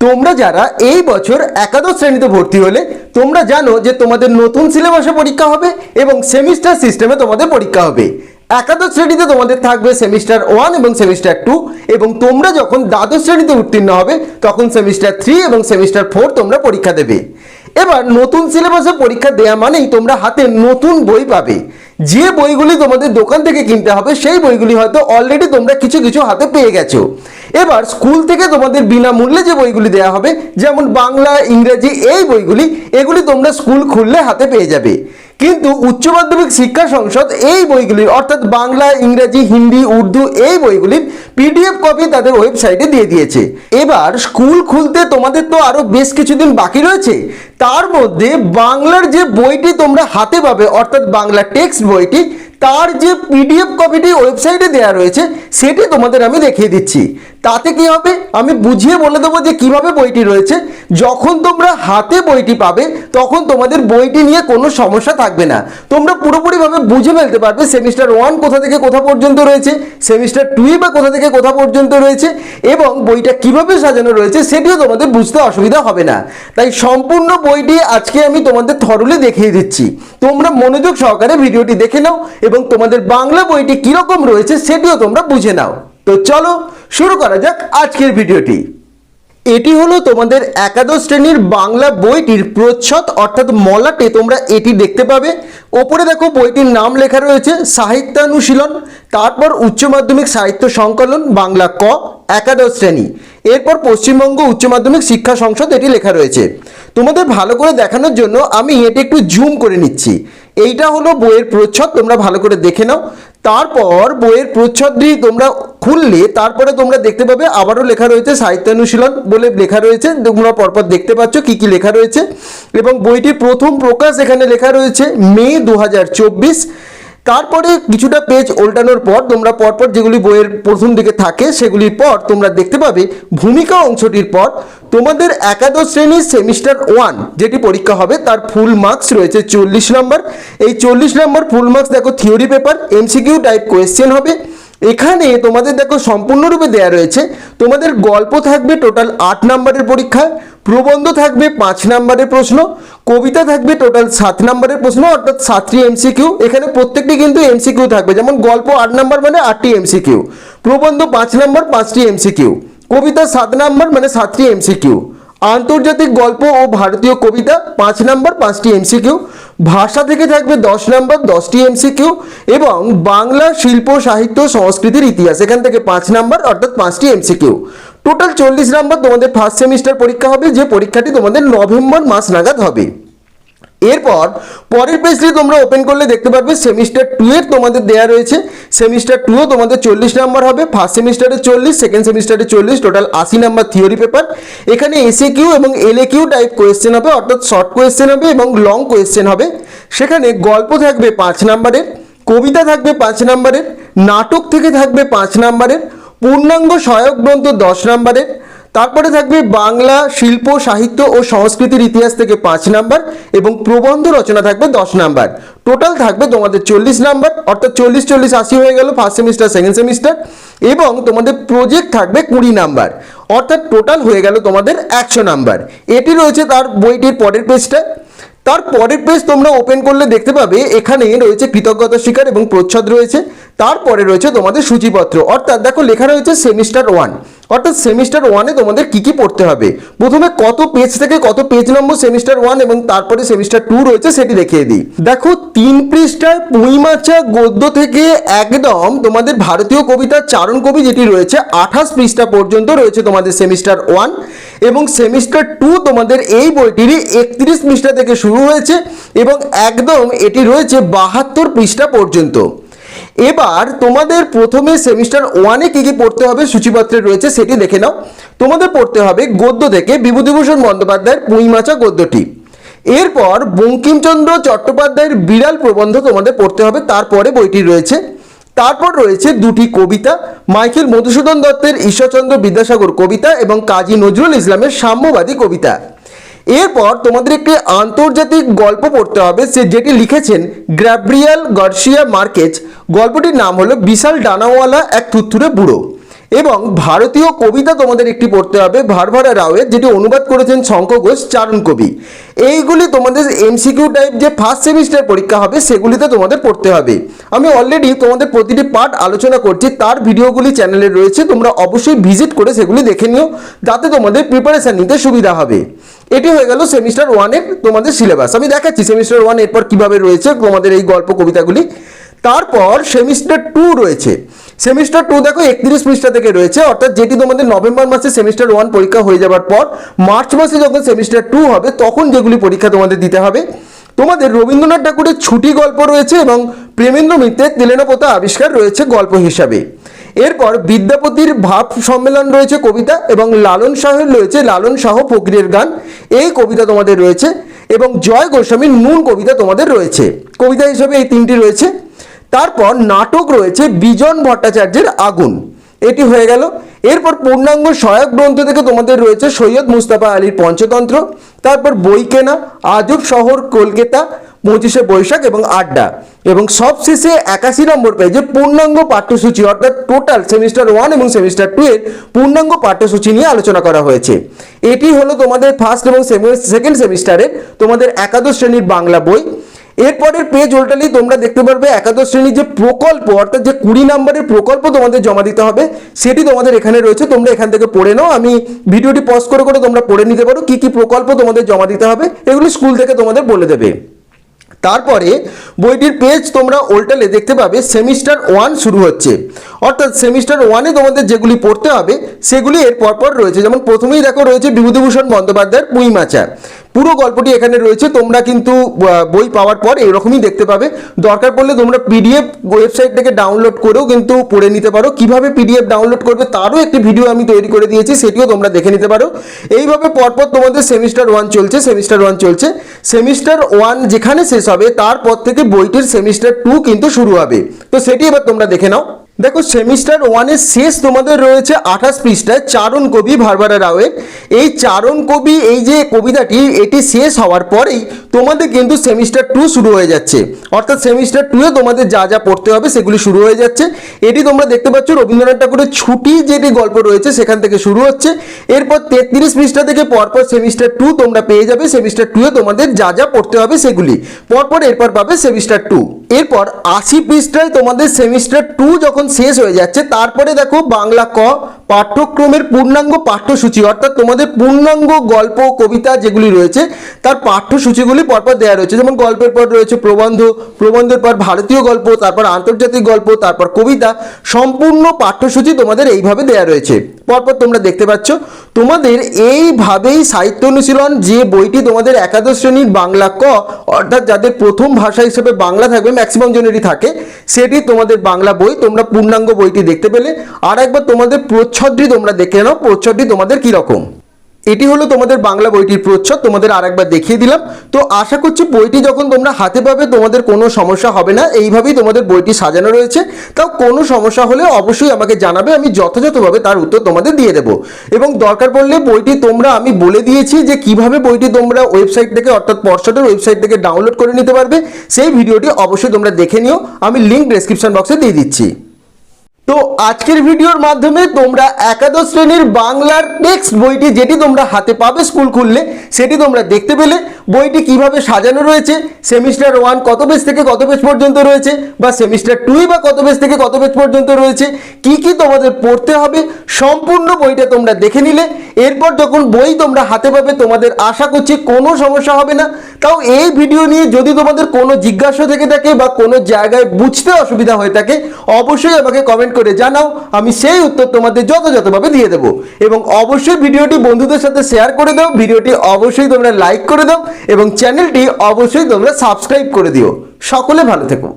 তোমরা যারা এই বছর একাদশ শ্রেণীতে ভর্তি হলে, তোমরা জানো যে তোমাদের নতুন সিলেবাসে পরীক্ষা হবে এবং সেমিস্টার সিস্টেমে তোমাদের পরীক্ষা হবে। একাদশ শ্রেণীতে তোমাদের থাকবে সেমিস্টার ওয়ান এবং সেমিস্টার টু এবং তোমরা যখন দ্বাদশ শ্রেণীতে উত্তীর্ণ হবে, তখন সেমিস্টার থ্রি এবং সেমিস্টার ফোর তোমরা পরীক্ষা দেবে। এবার নতুন সিলেবাসে পরীক্ষা দেওয়া মানেই তোমরা হাতে নতুন বই পাবে। যে বইগুলি তোমাদের দোকান থেকে কিনতে হবে, সেই বইগুলি হয়তো অলরেডি তোমরা কিছু কিছু হাতে পেয়ে গেছো। এবার স্কুল থেকে তোমাদের বিনামূল্যে যে বইগুলি দেওয়া হবে, যেমন বাংলা, ইংরেজি, এই বইগুলি, এগুলি তোমরা স্কুল খুললে হাতে পেয়ে যাবে। কিন্তু উচ্চ মাধ্যমিক শিক্ষা সংসদ এই বইগুলির অর্থাৎ বাংলা, ইংরেজি, হিন্দি, উর্দু এই বইগুলির পিডিএফ কপি তাদের ওয়েবসাইটে দিয়ে দিয়েছে। এবার স্কুল খুলতে তোমাদের তো আরও বেশ কিছুদিন বাকি রয়েছে। তার মধ্যে বাংলার যে বইটি তোমরা হাতে পাবে, অর্থাৎ বাংলা টেক্সট বইটি তার যে পিডিএফ কপিটি ওয়েবসাইটে দেওয়া রয়েছে, সেটি তোমাদের আমি দেখিয়ে দিচ্ছি। তাতে কি হবে? আমি বুঝিয়ে বলে দেবো যে কীভাবে বইটি রয়েছে। যখন তোমরা হাতে বইটি পাবে, তখন তোমাদের বইটি নিয়ে কোনো সমস্যা থাকবে না। তোমরা পুরোপুরিভাবে বুঝে ফেলতে পারবে সেমিস্টার ওয়ান কোথা থেকে কোথা পর্যন্ত রয়েছে, সেমিস্টার টুই বা কোথা থেকে কোথা পর্যন্ত রয়েছে, এবং বইটা কীভাবে সাজানো রয়েছে, সেটিও তোমাদের বুঝতে অসুবিধা হবে না। তাই সম্পূর্ণ বইটি আজকে আমি তোমাদের থরলে দেখিয়ে দিচ্ছি। তোমরা মনোযোগ সহকারে ভিডিওটি দেখে নাও এবং তোমাদের বাংলা বইটি কীরকম রয়েছে সেটিও তোমরা বুঝে নাও। তো চলো শুরু করা যাক আজকের ভিডিওটি। এটি হলো তোমাদের একাদশ শ্রেণির বাংলা বইটির প্রচ্ছদ, অর্থাৎ মলাটে তোমরা এটি দেখতে পাবে। ওপরে দেখো বইটির নাম লেখা রয়েছে, সাহিত্যানুশীলন, তারপর উচ্চ মাধ্যমিক সাহিত্য সংকলন, বাংলা ক, একাদশ শ্রেণি। এরপর পশ্চিমবঙ্গ উচ্চ মাধ্যমিক শিক্ষা সংসদ এটি লেখা রয়েছে। তোমাদের ভালো করে দেখানোর জন্য আমি এটি একটু জুম করে নিচ্ছি। এইটা হলো বইয়ের প্রচ্ছদ, তোমরা ভালো করে দেখে নাও। তারপর বইয়ের প্রচ্ছদটি তোমরা খুললে, তারপরে তোমরা দেখতে পাবে, আবারও লেখা রয়েছে সাহিত্য অনুশীলন বলে লেখা রয়েছে। তোমরা পরপর দেখতে পাচ্ছ কি কি লেখা রয়েছে। এবং বইটির প্রথম প্রকাশ এখানে লেখা রয়েছে মে দু হাজার চব্বিশ। তারপরে কিছুটা পেজ উল্টানোর পর তোমরা পরপর যেগুলি বইয়ের প্রথম দিকে থাকে, সেগুলির পর তোমরা দেখতে পাবে ভূমিকা অংশটির পর তোমাদের একাদশ শ্রেণির সেমিস্টার ওয়ান যেটি পরীক্ষা হবে, তার ফুল মার্কস রয়েছে চল্লিশ নম্বর এই চল্লিশ নম্বর ফুল মার্কস দেখো theory paper MCQ type question হবে। এখানে তোমাদের দেখো সম্পূর্ণরূপে দেয়া রয়েছে, তোমাদের গল্প থাকবে টোটাল আট নম্বরের পরীক্ষায় প্রবন্ধ থাকবে পাঁচ নম্বরের প্রশ্ন, কবিতা থাকবে টোটাল সাত নম্বরের প্রশ্ন, অর্থাৎ সাতটি এমসিকিউ এখানে প্রত্যেকটি কিন্তু এমসিকিউ থাকবে, যেমন গল্প আট নম্বর মানে আটটি এমসিকিউ প্রবন্ধ পাঁচ নম্বর পাঁচটি এমসিকিউ কবিতা সাত নম্বর মানে সাতটি এমসিকিউ আন্তর্জাতিক গল্প ও ভারতীয় কবিতা পাঁচ নম্বর পাঁচটি এমসিকিউ ভাষা থেকে থাকবে দশ নম্বর, দশটি এমসিকিউ এবং বাংলা শিল্প, সাহিত্য, সংস্কৃতির ইতিহাস। এখান থেকে পাঁচ নম্বর, অর্থাৎ পাঁচটি এমসিকিউ টোটাল চল্লিশ নম্বর তোমাদের ফার্স্ট সেমিস্টার পরীক্ষা হবে, যে পরীক্ষাটি তোমাদের নভেম্বর মাস নাগাদ হবে। এরপর পরের পেজটি তোমরা ওপেন করলে দেখতে পারবে সেমিস্টার টু এর তোমাদের দেয়া রয়েছে। সেমিস্টার টুও তোমাদের চল্লিশ নাম্বার হবে। ফার্স্ট সেমিস্টারে চল্লিশ সেকেন্ড সেমিস্টারে চল্লিশ টোটাল আশি নাম্বার থিওরি পেপার এখানে এসএ কিউ এবং এলএ কিউ টাইপ কোয়েশ্চেন হবে, অর্থাৎ শর্ট কোয়েশ্চেন হবে এবং লং কোয়েশ্চেন হবে। সেখানে গল্প থাকবে পাঁচ নাম্বারের কবিতা থাকবে পাঁচ নাম্বারের নাটক থেকে থাকবে পাঁচ নাম্বারের পূর্ণাঙ্গ সহায়ক গ্রন্থ দশ নাম্বারের তারপরে থাকবে বাংলা শিল্প, সাহিত্য ও সংস্কৃতির ইতিহাস থেকে পাঁচ নাম্বার এবং প্রবন্ধ রচনা থাকবে দশ নাম্বার। টোটাল থাকবে তোমাদের চল্লিশ নাম্বার, অর্থাৎ চল্লিশ চল্লিশ আশি হয়ে গেল ফার্স্ট সেমিস্টার সেকেন্ড সেমিস্টার এবং তোমাদের প্রজেক্ট থাকবে কুড়ি নাম্বার, অর্থাৎ টোটাল হয়ে গেল তোমাদের একশো নাম্বার। এটি রয়েছে তার বইটির পরের পেজটা তার পরের পেজ তোমরা ওপেন করলে দেখতে পাবে এখানে রয়েছে কৃতজ্ঞতা স্বীকার এবং প্রচ্ছদ রয়েছে। তারপরে রয়েছে তোমাদের সূচিপত্র। অর্থাৎ দেখো লেখা রয়েছে সেমিস্টার ওয়ান অর্থাৎ সেমিস্টার ওয়ানে তোমাদের কি কি পড়তে হবে? প্রথমে কত পেজ থেকে কত পেজ নম্বর সেমিস্টার ওয়ান এবং তারপরে সেমিস্টার টু রয়েছে সেটি দেখিয়ে দিই। দেখো, তিন পৃষ্ঠায় পুঁইমাচা গদ্য থেকে একদম তোমাদের ভারতীয় কবিতার চারণ কবি যেটি রয়েছে, আঠাশ পৃষ্ঠা পর্যন্ত রয়েছে তোমাদের সেমিস্টার ওয়ান এবং সেমিস্টার টু তোমাদের এই বইটিরই একত্রিশ পৃষ্ঠা থেকে শুরু হয়েছে এবং একদম এটি রয়েছে বাহাত্তর পৃষ্ঠা পর্যন্ত। এবার তোমাদের প্রথমে সেমিস্টার ওয়ানে কী কী পড়তে হবে সূচিপত্রে রয়েছে সেটি দেখে নাও। তোমাদের পড়তে হবে গদ্য থেকে বিভূতিভূষণ বন্দ্যোপাধ্যায়ের পুঁইমাচা গদ্যটি। এরপর বঙ্কিমচন্দ্র চট্টোপাধ্যায়ের বিড়াল প্রবন্ধ তোমাদের পড়তে হবে, তারপরে বইটি রয়েছে। তারপর রয়েছে দুটি কবিতা, মাইকেল মধুসূদন দত্তের ঈশ্বরচন্দ্র বিদ্যাসাগর কবিতা এবং কাজী নজরুল ইসলামের সাম্যবাদী কবিতা। এরপর তোমাদের একটি আন্তর্জাতিক গল্প পড়তে হবে, সে যেটি লিখেছেন গ্র্যাব্রিয়াল গার্সিয়া মার্কেজ। গল্পটির নাম হলো, বিশাল ডানাওয়ালা এক থুত্থুরে বুড়ো। এবং ভারতীয় কবিতা তোমাদের একটি পড়তে হবে ভারভারা রাওয়ের, যেটি অনুবাদ করেছেন শঙ্খ ঘোষ চারণ কবি। এইগুলি তোমাদের এমসিকিউ টাইপ যে ফার্স্ট সেমিস্টার পরীক্ষা হবে, সেগুলিতে তোমাদের পড়তে হবে। আমি অলরেডি তোমাদের প্রতিটি পার্ট আলোচনা করছি, তার ভিডিওগুলি চ্যানেলে রয়েছে, তোমরা অবশ্যই ভিজিট করে সেগুলি দেখে নিও, যাতে তোমাদের প্রিপারেশান নিতে সুবিধা হবে। এটি হয়ে গেল সেমিস্টার ওয়ানের তোমাদের সিলেবাস আমি দেখাচ্ছি সেমিস্টার ওয়ান এরপর কীভাবে রয়েছে তোমাদের এই গল্প কবিতাগুলি। তারপর সেমিস্টার টু রয়েছে। সেমিস্টার টু দেখো একত্রিশ পৃষ্ঠা থেকে রয়েছে, অর্থাৎ যেটি তোমাদের নভেম্বর মাসে সেমিস্টার ওয়ান পরীক্ষা হয়ে যাওয়ার পর মার্চ মাসে যখন সেমিস্টার টু হবে, তখন যেগুলি পরীক্ষা তোমাদের দিতে হবে। তোমাদের রবীন্দ্রনাথ ঠাকুরের ছুটি গল্প রয়েছে এবং প্রেমেন্দ্র মিত্রের তেলেনোপোতা আবিষ্কার রয়েছে গল্প হিসাবে। এরপর বিদ্যাপতির ভাব সম্মেলন রয়েছে কবিতা এবং লালন শাহের রয়েছে লালন শাহ ফকরির গান। এই কবিতা তোমাদের রয়েছে এবং জয় গোস্বামীর নুন কবিতা তোমাদের রয়েছে। কবিতা হিসেবে এই তিনটি রয়েছে। তারপর নাটক রয়েছে বিজন ভট্টাচার্যের আগুন। এটি হয়ে গেল। এরপর পূর্ণাঙ্গ সহায়ক গ্রন্থ থেকে তোমাদের রয়েছে সৈয়দ মুস্তাফা আলীর পঞ্চতন্ত্র, তারপর বই কেনা আজব শহর, কলকাতা, পঁচিশে বৈশাখ এবং আড্ডা। এবং সবশেষে একাশি নম্বর পেজে পূর্ণাঙ্গ পাঠ্যসূচি, অর্থাৎ টোটাল সেমিস্টার ওয়ান এবং সেমিস্টার টু এর পূর্ণাঙ্গ পাঠ্যসূচি নিয়ে আলোচনা করা হয়েছে। এটি হলো তোমাদের ফার্স্ট এবং সেকেন্ড সেমিস্টারের তোমাদের একাদশ শ্রেণির বাংলা বই। এরপরের পেজ উল্টালেই তোমরা দেখতে পারবে একাদশ শ্রেণির যে প্রকল্প, অর্থাৎ যে কুড়ি নম্বরের প্রকল্প তোমাদের জমা দিতে হবে, সেটি তোমাদের এখানে রয়েছে। তোমরা এখান থেকে পড়ে নাও। আমি ভিডিওটি পজ করে করে তোমরা পড়ে নিতে পারো কি কি প্রকল্প তোমাদের জমা দিতে হবে, এগুলো স্কুল থেকে তোমাদের বলে দেবে। তারপরে বইটির পেজ তোমরা উল্টালে দেখতে পাবে সেমিস্টার ওয়ান শুরু হচ্ছে। অর্থাৎ সেমিস্টার ওয়ানে তোমাদের যেগুলি পড়তে হবে, সেগুলি এর পরপর রয়েছে। যেমন প্রথমেই দেখো রয়েছে বিভূতিভূষণ বন্দ্যোপাধ্যায়ের পুঁইমাচা পুরো গল্পটি এখানে রয়েছে, তোমরা কিন্তু বই পাওয়ার পর এরকমই দেখতে পাবে। দরকার পড়লে তোমরা পিডিএফ ওয়েবসাইট থেকে ডাউনলোড করেও কিন্তু পড়ে নিতে পারো। কীভাবে পিডিএফ ডাউনলোড করবে তারও একটি ভিডিও আমি তৈরি করে দিয়েছি, সেটিও তোমরা দেখে নিতে পারো। এইভাবে পরপর তোমাদের সেমিস্টার ওয়ান চলছে সেমিস্টার ওয়ান চলছে। সেমিস্টার ওয়ান যেখানে শেষ হবে, তারপর থেকে বইটির সেমিস্টার টু কিন্তু শুরু হবে। তো সেটি এবার তোমরা দেখে নাও। দেখো সেমিস্টার ওয়ানের শেষ তোমাদের রয়েছে আঠাশ পৃষ্ঠায় চারণ কবি ভারবারা রাওয়ের। এই চারণ কবি, এই যে কবিতাটি, এটি শেষ হওয়ার পরেই তোমাদের কিন্তু সেমিস্টার টু শুরু হয়ে যাচ্ছে। অর্থাৎ সেমিস্টার টুয়ে তোমাদের যা যা পড়তে হবে সেগুলি শুরু হয়ে যাচ্ছে। এটি তোমরা দেখতে পাচ্ছ, রবীন্দ্রনাথ ঠাকুরের ছুটি যেটি গল্প রয়েছে সেখান থেকে শুরু হচ্ছে। এরপর তেত্রিশ পৃষ্ঠা থেকে পরপর সেমিস্টার টু তোমরা পেয়ে যাবে। সেমিস্টার টুয়ে তোমাদের যা যা পড়তে হবে সেগুলি। পরপর এরপর পাবে সেমিস্টার টু এরপর আশি পৃষ্ঠায় তোমাদের সেমিস্টার টু যখন শেষ হয়ে যাচ্ছে। তারপরে দেখো বাংলা ক, পাঠ্যক্রমের পূর্ণাঙ্গ পাঠ্যসূচি, অর্থাৎ তোমাদের পূর্ণাঙ্গ গল্প কবিতা যেগুলি রয়েছে, তার পাঠ্যসূচিগুলি পরপর দেওয়া রয়েছে। যেমন গল্পের পর রয়েছে প্রবন্ধ, প্রবন্ধের পর ভারতীয় গল্প, তারপর আন্তর্জাতিক গল্প, তারপর কবিতা, সম্পূর্ণ পাঠ্যসূচি তোমাদের এইভাবে দেওয়া রয়েছে। পরপর তোমরা দেখতে পাচ্ছ। তোমাদের এইভাবেই সাহিত্য অনুশীলন যে বইটি তোমাদের একাদশ শ্রেণির বাংলা ক, অর্থাৎ যাদের প্রথম ভাষা হিসেবে বাংলা থাকবে ম্যাক্সিমাম জনেরই থাকে, সেটি তোমাদের বাংলা বই, তোমরা পূর্ণাঙ্গ বইটি দেখতে পেলে। আর একবার তোমাদের প্রচ্ছদটি তোমরা দেখে নাও, প্রচ্ছদটি তোমাদের কীরকম। এটি হলো তোমাদের বাংলা বইটির প্রচ্ছদ, তোমাদের আরেকবার দেখিয়ে দিলাম। তো আশা করছি বইটি যখন তোমরা হাতে পাবে, তোমাদের কোনো সমস্যা হবে না। এইভাবেই তোমাদের বইটি সাজানো রয়েছে। তাও কোনো সমস্যা হলে অবশ্যই আমাকে জানাবে, আমি যথাযথভাবে তার উত্তর তোমাদের দিয়ে দেবো। এবং দরকার পড়লে বইটি তোমরা, আমি বলে দিয়েছি যে কীভাবে বইটি তোমরা ওয়েবসাইট থেকে, অর্থাৎ পর্ষদের ওয়েবসাইট থেকে ডাউনলোড করে নিতে পারবে, সেই ভিডিওটি অবশ্যই তোমরা দেখে নিও। আমি লিঙ্ক ডেসক্রিপশন বক্সে দিয়ে দিচ্ছি। তো আজকের ভিডিওর মাধ্যমে তোমরা একাদশ শ্রেণির বাংলার টেক্সট বইটি যেটি তোমরা হাতে পাবে স্কুল খুললে, সেটি তোমরা দেখতে পেলে। বইটি কীভাবে সাজানো রয়েছে, সেমিস্টার ওয়ান কত পেজ থেকে কত পেজ পর্যন্ত রয়েছে, বা সেমিস্টার টুই বা কত পেজ থেকে কত পেজ পর্যন্ত রয়েছে, কি কি তোমাদের পড়তে হবে, সম্পূর্ণ বইটা তোমরা দেখে নিলে। এরপর যখন বই তোমরা হাতে পাবে, তোমাদের আশা করছি কোনো সমস্যা হবে না। তাও এই ভিডিও নিয়ে যদি তোমাদের কোনো জিজ্ঞাসা থেকে থাকে বা কোনো জায়গায় বুঝতে অসুবিধা হয়ে থাকে, অবশ্যই আমাকে কমেন্ট করে জানাও, আমি সেই উত্তর তোমাদের যথাযথভাবে দিয়ে দেবো। এবং অবশ্যই ভিডিওটি বন্ধুদের সাথে শেয়ার করে দাও, ভিডিওটি অবশ্যই তোমরা লাইক করে দাও, এবং চ্যানেলটি অবশ্যই তোমরা সাবস্ক্রাইব করে দিও। সকলে ভালো থেকো।